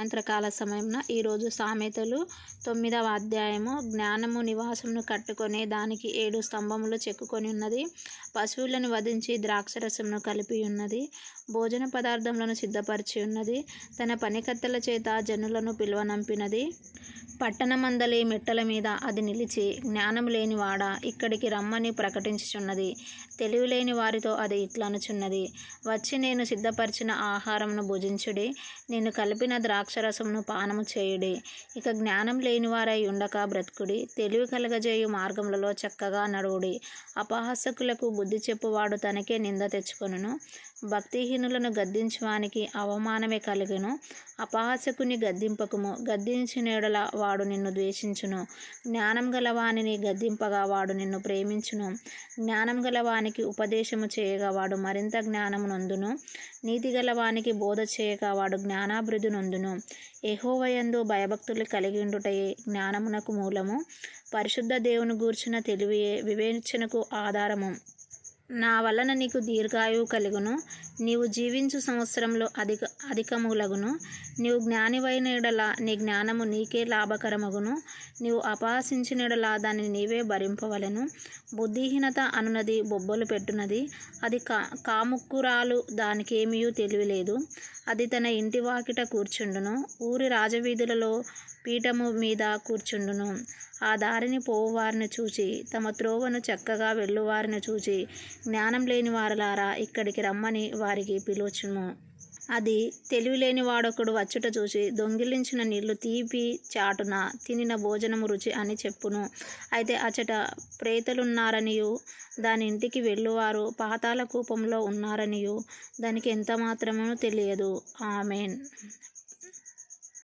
సాయంత్రకాల సమయంన ఈరోజు సామెతలు తొమ్మిదవ అధ్యాయము జ్ఞానము నివాసమును కట్టుకునే దానికి ఏడు స్తంభములు చెక్కుకొని ఉన్నది. పశువులను వధించి ద్రాక్షరసమును కలిపి ఉన్నది. భోజన పదార్థములను సిద్ధపరిచి ఉన్నది. తన పనికత్తెల చేత జనులను పిలువనంపినది. పట్టణమందలి మెట్టల మీద అది నిలిచి జ్ఞానం లేనివాడా ఇక్కడికి రమ్మని ప్రకటించుచున్నది. తెలివిలేని వారితో అది ఇట్లనుచున్నది. వచ్చి నేను సిద్ధపరిచిన ఆహారమును భుజించుడి నేను కలిపిన ద్రాక్షరసమును పానము చేయుడి. ఇక జ్ఞానం లేనివారై ఉండక బ్రతుకుడి తెలివి కలగజేయు మార్గములలో చక్కగా నడువుడి. అపహాసకులకు బుద్ధి చెప్పువాడు తనకే నింద తెచ్చుకొనును. భక్తిహీనులను గద్దించువానికి అవమానమే కలుగును. అపహాసకుని గద్దింపకము. గద్దించినేడల వాడు నిన్ను ద్వేషించును. జ్ఞానం గలవానిని గద్దింపగా వాడు నిన్ను ప్రేమించును. జ్ఞానం గలవానికి ఉపదేశము చేయగా వాడు మరింత జ్ఞానము నొందును. నీతి గలవానికి బోధ చేయగా వాడు జ్ఞానాభివృద్ధి నొందును. భయభక్తులు కలిగిండుటయే జ్ఞానమునకు మూలము. పరిశుద్ధ దేవుని గూర్చిన తెలివియే వివేచనకు ఆధారము. నా వలన నీకు దీర్ఘాయువు కలుగును. నీవు జీవించు సంవత్సరంలో అధిక అధికములగును. నీవు జ్ఞానివైన ఎడల నీ జ్ఞానము నీకే లాభకరమగును. నీవు అపహసించిన దాన్ని నీవే భరింపవలెను. బుద్ధిహీనత అనునది బొబ్బలు పెట్టునది. అది కా కాముక్కురాలు దానికేమీ తెలివిలేదు. అది తన ఇంటి వాకిట కూర్చుండును. ఊరి రాజవీధులలో పీఠము మీద కూర్చుండును. ఆ దారిని పోవువారిని చూచి తమ త్రోవను చక్కగా వెళ్ళువారిని చూచి జ్ఞానం లేని వారలారా ఇక్కడికి రమ్మని వారికి పిలుచును అది తెలివిలేని వాడొకడు వచ్చుట చూసి దొంగిలించిన నీళ్ళు తీపి చాటున తినిన భోజనము రుచి అని చెప్పును. అయితే అచట ప్రేతలున్నారనియు దాని ఇంటికి వెళ్ళువారు పాతాల కూపంలో ఉన్నారనియు దానికి ఎంత మాత్రమూ తెలియదు. ఆమెన్.